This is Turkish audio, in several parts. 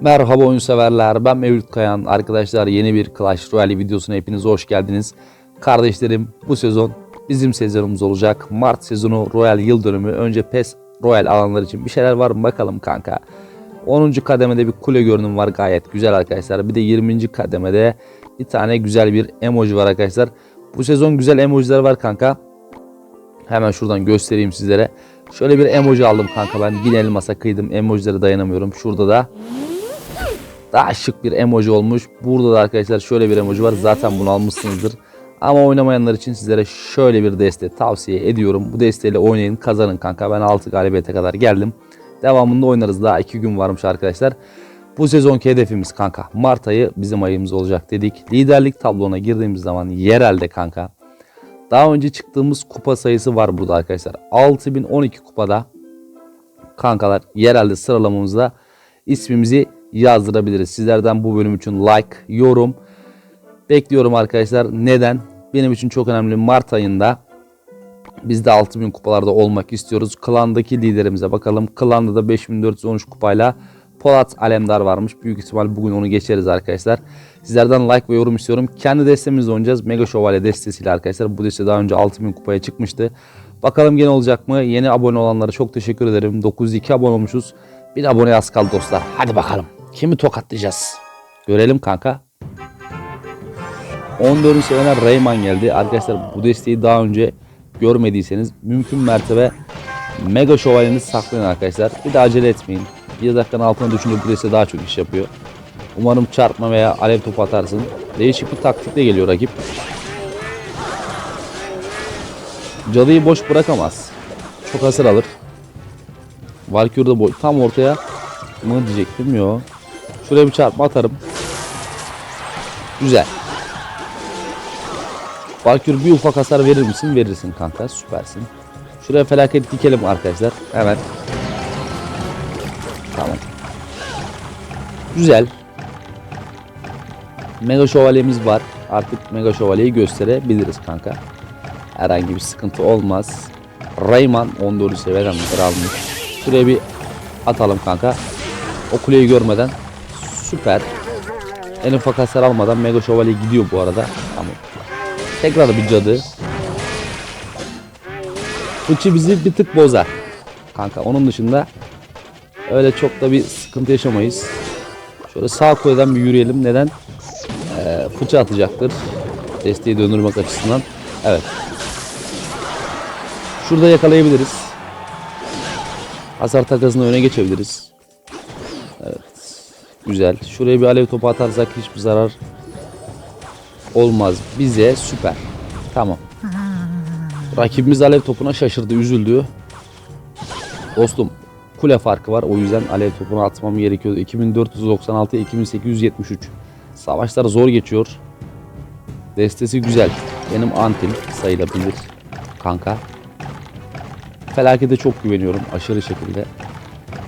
Merhaba oyun severler. Ben Mevlüt Kayan. Arkadaşlar yeni bir Clash Royale videosuna hepiniz hoş geldiniz. Kardeşlerim bu sezon bizim sezonumuz olacak. Mart sezonu Royal yıl dönümü. Önce PES Royal alanlar için bir şeyler var mı bakalım kanka. 10. kademede bir kule görünüm var gayet güzel arkadaşlar. Bir de 20. kademede bir tane güzel bir emoji var arkadaşlar. Bu sezon güzel emojiler var kanka. Hemen şuradan göstereyim sizlere. Şöyle bir emoji aldım kanka ben. Bin elmasa kıydım. Emojilere dayanamıyorum. Şurada da daha şık bir emoji olmuş. Burada da arkadaşlar şöyle bir emoji var. Zaten bunu almışsınızdır. Ama oynamayanlar için sizlere şöyle bir deste tavsiye ediyorum. Bu desteyle oynayın kazanın kanka. Ben 6 galibiyete kadar geldim. Devamında oynarız. Daha 2 gün varmış arkadaşlar. Bu sezonki hedefimiz kanka. Mart ayı bizim ayımız olacak dedik. Liderlik tablona girdiğimiz zaman yerelde kanka. Daha önce çıktığımız kupa sayısı var burada arkadaşlar. 6012 kupada kankalar yerelde sıralamamızda ismimizi yazdırabiliriz. Sizlerden bu bölüm için like, yorum bekliyorum arkadaşlar. Neden? Benim için çok önemli. Mart ayında biz de 6000 kupalarda olmak istiyoruz. Klandaki liderimize bakalım. Klanda da 5413 kupayla Polat Alemdar varmış. Büyük ihtimal bugün onu geçeriz arkadaşlar. Sizlerden like ve yorum istiyorum. Kendi destemizle oynayacağız. Mega Şövalye destesiyle arkadaşlar. Bu deste daha önce 6000 kupaya çıkmıştı. Bakalım gene olacak mı? Yeni abone olanlara çok teşekkür ederim. 902 abone olmuşuz. Bir abone az kaldı dostlar. Hadi bakalım. Kimi tokatlayacağız? Görelim kanka. 14. seviyene Rayman geldi. Arkadaşlar bu desteği daha önce görmediyseniz mümkün mertebe Mega Şövalyenizi saklayın arkadaşlar. Bir de acele etmeyin. Bir dakikanın altına düşünce bu deste daha çok iş yapıyor. Umarım çarpma veya alev topu atarsın. Değişik bir taktikle geliyor rakip. Cadıyı boş bırakamaz. Çok hasar alır. Valkyrie de boy tam ortaya mı diyecektim yo. Şuraya bir çarpma atarım. Güzel. Valkyrie bir ufak hasar verir misin? Verirsin kanka. Süpersin. Şuraya felaket dikelim arkadaşlar. Hemen. Tamam. Güzel. Mega şövalyemiz var. Artık mega şövalyeyi gösterebiliriz kanka. Herhangi bir sıkıntı olmaz. Rayman 14. seviyeden almış. Şuraya bir atalım kanka. O kuleyi görmeden. Süper. En ufak hasar almadan mega şövalye gidiyor bu arada. Tamam. Tekrar bir cadı. Fıçı bizi bir tık bozar. Kanka onun dışında öyle çok da bir sıkıntı yaşamayız. Şöyle sağ kuleden bir yürüyelim. Neden? Ee, fıçı atacaktır. Desteği döndürmek açısından. Evet. Şurada yakalayabiliriz. Hasar takasında öne geçebiliriz. Güzel. Şuraya bir alev topu atarsak hiçbir zarar olmaz. Bize süper. Tamam. Rakibimiz alev topuna şaşırdı, üzüldü. Dostum kule farkı var. O yüzden alev topunu atmam gerekiyordu. 2496 2873. Savaşlar zor geçiyor. Destesi güzel. Benim antim sayılabilir. Kanka. Felakete çok güveniyorum aşırı şekilde.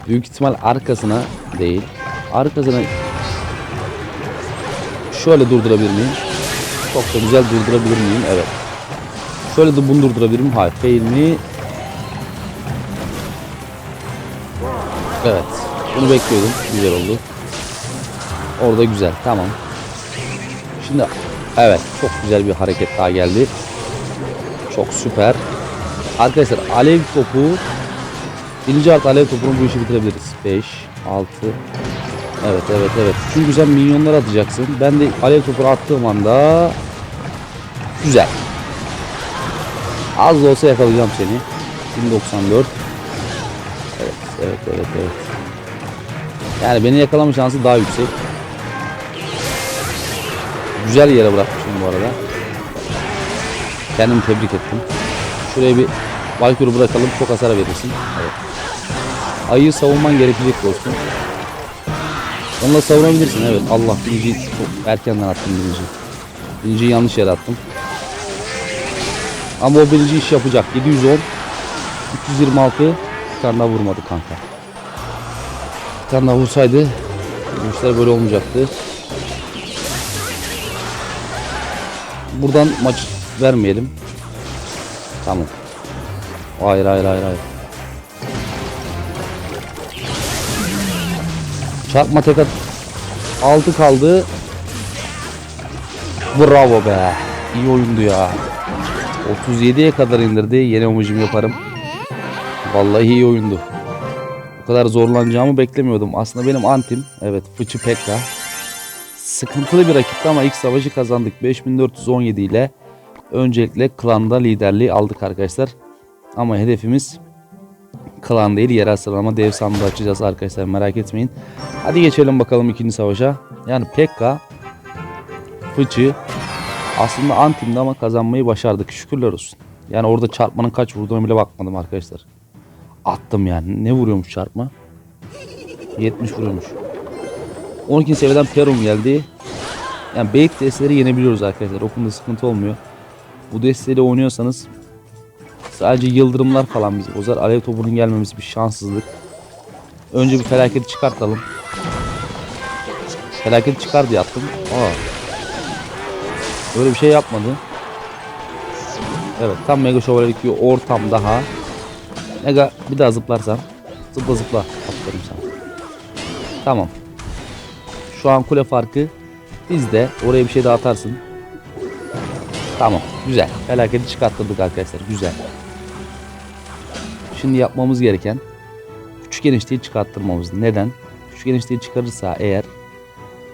Büyük ihtimal arkasına değil. Arkasına şöyle durdurabilir miyim? Çok da güzel durdurabilir miyim? Evet. Şöyle de bunu durdurabilir miyim? Hayır. Fail mi? Evet. Bunu bekliyordum. Güzel oldu. Orada güzel. Tamam. Şimdi evet çok güzel bir hareket daha geldi. Çok süper. Arkadaşlar alev topu birinci art alev topunu bu işi bitirebiliriz. 5, 6 Evet evet evet. Çünkü sen minyonlar atacaksın. Ben de alev topunu attığım anda güzel. Az da olsa yakalayacağım seni. 1094 Evet evet evet evet. Yani beni yakalama şansı daha yüksek. Güzel yere bırakmışım bu arada. Kendimi tebrik ettim. Şuraya bir Valkyrie bırakalım. Çok hasar verirsin. Evet. Ayı savunman gerekecek dostum. Onunla savunabilirsin evet. Allah birinciyi çok erkenden attım birinci. Birinciyi yanlış yere attım. Ama o birinci iş yapacak. 710 326 bir tane daha vurmadı kanka. Bir tane daha vursaydı bu işler böyle olmayacaktı. Buradan maç vermeyelim. Tamam. Hayır hayır hayır hayır. Çarpma tek at. 6 kaldı. Bravo be. İyi oyundu ya. 37'ye kadar indirdi. Yeni emojimi yaparım. Vallahi iyi oyundu. Bu kadar zorlanacağımı beklemiyordum. Aslında benim antim evet Fıçı Pekka. Sıkıntılı bir rakipti ama ilk savaşı kazandık. 5417 ile öncelikle klanda liderliği aldık arkadaşlar. Ama hedefimiz klan değil yerel sıralama dev sandığı açacağız arkadaşlar merak etmeyin. Hadi geçelim bakalım ikinci savaşa. Yani Pekka, Fıçı aslında antimdi ama kazanmayı başardık şükürler olsun. Yani orada çarpmanın kaç vurduğuna bile bakmadım arkadaşlar. Attım yani. Ne vuruyormuş çarpma? 70 vuruyormuş. 12. seviyeden Perum geldi. Yani beyt desteleri yenebiliyoruz arkadaşlar. O sıkıntı olmuyor. Bu desteyle oynuyorsanız sadece yıldırımlar falan bizi bozar. Alev topunun gelmemesi bir şanssızlık. Önce bir felaketi çıkartalım. Felaketi çıkar diye attım. Aa. Öyle bir şey yapmadı. Evet tam Mega Şövalyelik bir ortam daha. Mega bir daha zıplarsan. Zıpla zıpla. Aferin sana. Tamam. Şu an kule farkı bizde. Oraya bir şey daha atarsın. Tamam. Güzel. Felaketi çıkarttırdık arkadaşlar. Güzel. Şimdi yapmamız gereken küçük enişteyi çıkarttırmamız. Neden? Küçük enişteyi çıkarırsa eğer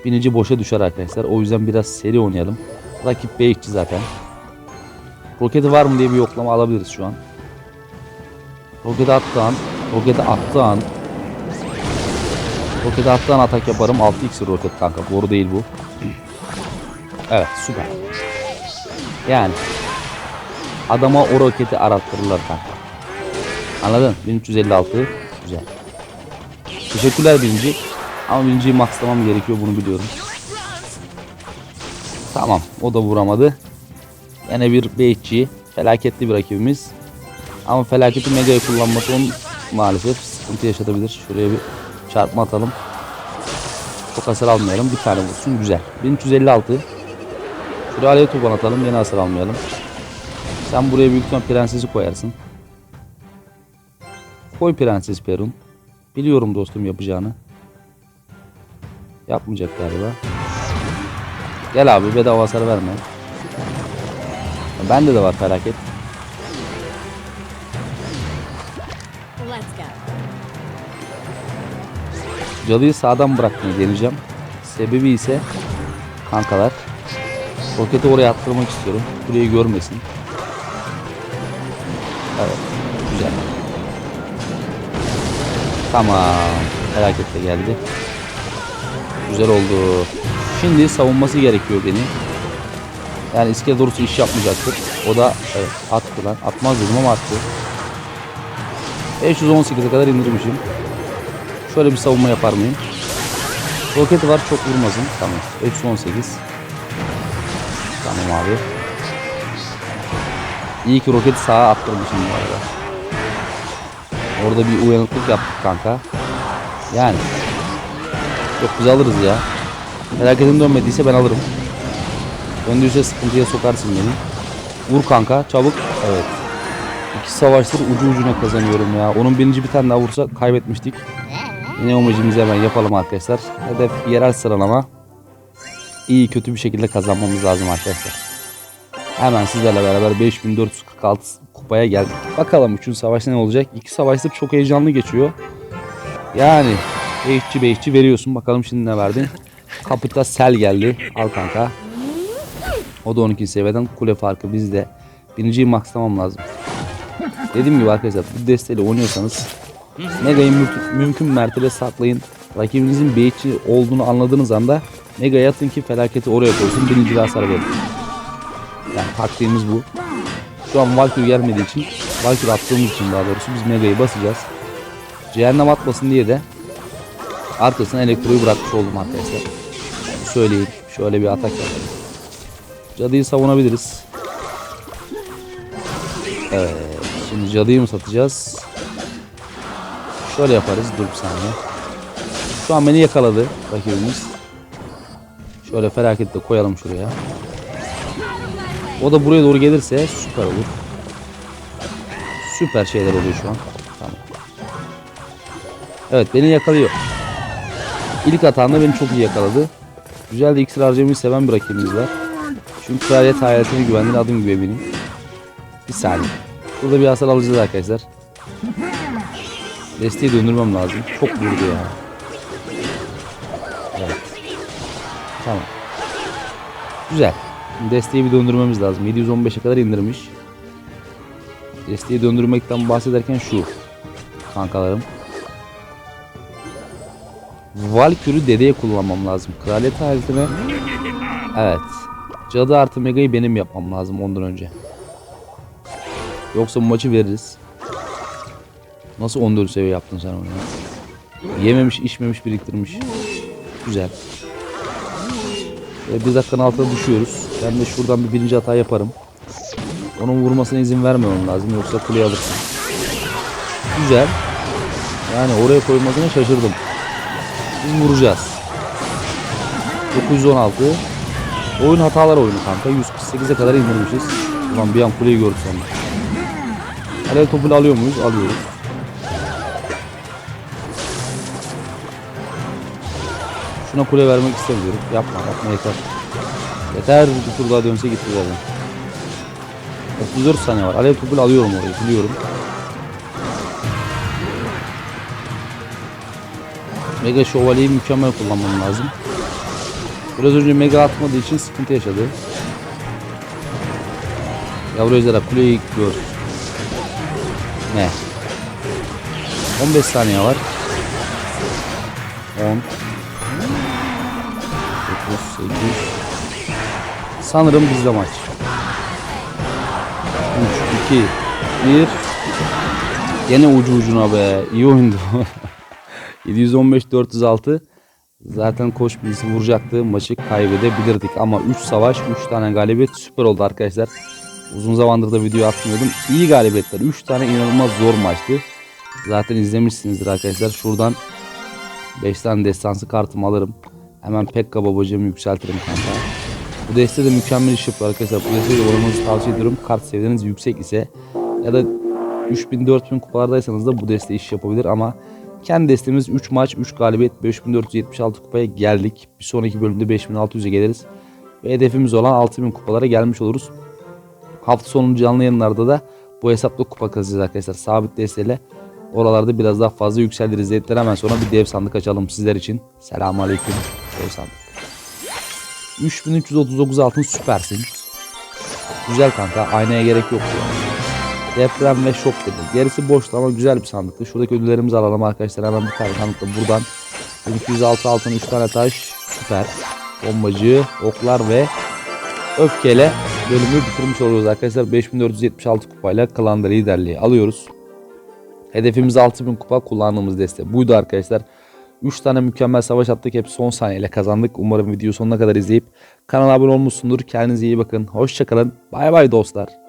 binici boşa düşer arkadaşlar. O yüzden biraz seri oynayalım. Rakip B2 zaten. Roketi var mı diye bir yoklama alabiliriz şu an. Roketi attığı an, roketi attığı an Roketi attığı an atak yaparım. 6x roket kanka. Boru değil bu. Evet süper. Yani adama o roketi arattırırlar kanka. Anladın? 1356 güzel. Teşekkürler birinci. Ama birinciyi maxlamam gerekiyor bunu biliyorum. Tamam o da vuramadı. Yine bir beyitçi. Felaketli bir rakibimiz. Ama felaketi mega'yı kullanması onun maalesef sıkıntı yaşatabilir. Şuraya bir çarpma atalım. Çok hasar almayalım. Bir tane vursun. Güzel. 1356. Şuraya alev topan atalım. Yine hasar almayalım. Sen buraya büyük ihtimal prensesi koyarsın. Koy prenses Perun. Biliyorum dostum yapacağını. Yapmayacak galiba. Gel abi bedava hasar verme. Bende de var felaket. Cadıyı sağdan bırakmayı deneyeceğim. Sebebi ise kankalar. Roketi oraya attırmak istiyorum. Burayı görmesin. Evet. Tamam. Felaket de geldi. Güzel oldu. Şimdi savunması gerekiyor beni. Yani iskele doğrusu iş yapmayacaktır. O da evet, attı lan. Atmaz dedim ama attı. 518'e kadar indirmişim. Şöyle bir savunma yapar mıyım? Roketi var çok vurmasın. Tamam. 518. Tamam abi. İyi ki roketi sağa attırmışım bu arada. Orada bir uyanıklık yaptık kanka. Yani. Yok biz alırız ya. Felaketin dönmediyse ben alırım. Döndüyse sıkıntıya sokarsın beni. Vur kanka çabuk. Evet. İki savaştır ucu ucuna kazanıyorum ya. Onun birinci bir tane daha vursa kaybetmiştik. Yine amacımızı hemen yapalım arkadaşlar. Hedef yerel sıralama. İyi kötü bir şekilde kazanmamız lazım arkadaşlar. Hemen sizlerle beraber 5446 kupaya geldik. Bakalım 3. savaşta ne olacak? İki savaştır çok heyecanlı geçiyor. Yani beyitçi beyitçi veriyorsun. Bakalım şimdi ne verdin? Kapita Sel geldi. Al kanka. O da 12 seviyeden kule farkı bizde. Birinciyi maxlamam lazım. Dediğim gibi arkadaşlar bu desteğiyle oynuyorsanız Mega'yı mümkün, mümkün mertebe saklayın. Rakibinizin beyitçi olduğunu anladığınız anda Mega'ya atın ki felaketi oraya koysun. Birinci hasar verin. Yani taktiğimiz bu. Şu an Valkyrie gelmediği için Valkyrie attığımız için daha doğrusu biz Mega'yı basacağız. Cehennem atmasın diye de arkasına elektroyu bırakmış oldum arkadaşlar. Söyleyeyim. Şöyle bir atak yapalım. Cadıyı savunabiliriz. Evet. Şimdi cadıyı mı satacağız? Şöyle yaparız. Dur bir saniye. Şu an beni yakaladı rakibimiz. Şöyle felaketle koyalım şuraya. O da buraya doğru gelirse süper olur. Süper şeyler oluyor şu an. Tamam. Evet beni yakalıyor. İlk hatağında beni çok iyi yakaladı. Güzel de iksir harcamayı seven bir rakibimiz var. Çünkü kraliyet hayaletine güvendiğin adım gibi eminim. Bir saniye. Burada bir hasar alacağız arkadaşlar. Desteği döndürmem lazım. Çok vurdu ya. Evet. Tamam. Güzel. Desteği bir döndürmemiz lazım. 715'e kadar indirmiş. Desteği döndürmekten bahsederken şu. Kankalarım. Valkür'ü dedeye kullanmam lazım. Kraliyet hayaletine. Evet. Cadı artı Mega'yı benim yapmam lazım ondan önce. Yoksa bu maçı veririz. Nasıl 14 seviye yaptın sen onu? Yememiş, içmemiş, biriktirmiş. Güzel. Ve bir dakikanın altına düşüyoruz. Ben de şuradan bir birinci hata yaparım. Onun vurmasına izin vermemem lazım yoksa kuleyi alırsın. Güzel. Yani oraya koymasına şaşırdım. Biz vuracağız. 916. Oyun hatalar oyunu kanka. 148'e kadar indirmişiz. Ulan bir an kuleyi gördük sonra. Alev topunu alıyor muyuz? Alıyoruz. Şuna kule vermek istemiyorum. Yapma yapma yeter. Yeter bir tur daha dönse gitti zaten. 34 saniye var. Alev topunu alıyorum orayı biliyorum. Mega şövalyeyi mükemmel kullanmam lazım. Biraz önce mega atmadığı için sıkıntı yaşadı. Yavru ejderha kuleyi gör. Ne? 15 saniye var. 10 9 8 Sanırım bizde maç. 3 2 1 Gene ucu ucuna be. İyi oyundu. 715 406 Zaten koç birisi vuracaktı. Maçı kaybedebilirdik ama 3 savaş 3 tane galibiyet süper oldu arkadaşlar. Uzun zamandır da video atmıyordum. İyi galibiyetler. 3 tane inanılmaz zor maçtı. Zaten izlemişsinizdir arkadaşlar. Şuradan 5 tane destansı kartımı alırım. Hemen Pekka babacığımı yükseltirim kanka. Bu deste de mükemmel iş yapıyor arkadaşlar. Bu desteği de oynamanızı tavsiye ediyorum. Kart seviyeniz yüksek ise ya da 3000-4000 kupalardaysanız da bu deste iş yapabilir ama kendi destemiz 3 maç 3 galibiyet 5476 kupaya geldik. Bir sonraki bölümde 5600'e geliriz. Ve hedefimiz olan 6000 kupalara gelmiş oluruz. Hafta sonu canlı yayınlarda da bu hesapla kupa kazacağız arkadaşlar. Sabit desteyle oralarda biraz daha fazla yükseliriz. Zeytler hemen sonra bir dev sandık açalım sizler için. Selamun Aleyküm. Dev sandık. 3339 altın süpersin. Güzel kanka. Aynaya gerek yok. Deprem ve şok dedi. Gerisi boştu ama güzel bir sandıktı. Şuradaki ödüllerimizi alalım arkadaşlar. Hemen bir tane sandıkta buradan. 1206 altın 3 tane taş. Süper. Bombacı, oklar ve öfkeyle bölümü bitirmiş oluyoruz arkadaşlar. 5476 kupayla klanda liderliği alıyoruz. Hedefimiz 6000 kupa kullandığımız deste. Buydu arkadaşlar. 3 tane mükemmel savaş attık. Hep son saniyeyle kazandık. Umarım videoyu sonuna kadar izleyip kanala abone olmuşsundur. Kendinize iyi bakın. Hoşçakalın. Bay bay dostlar.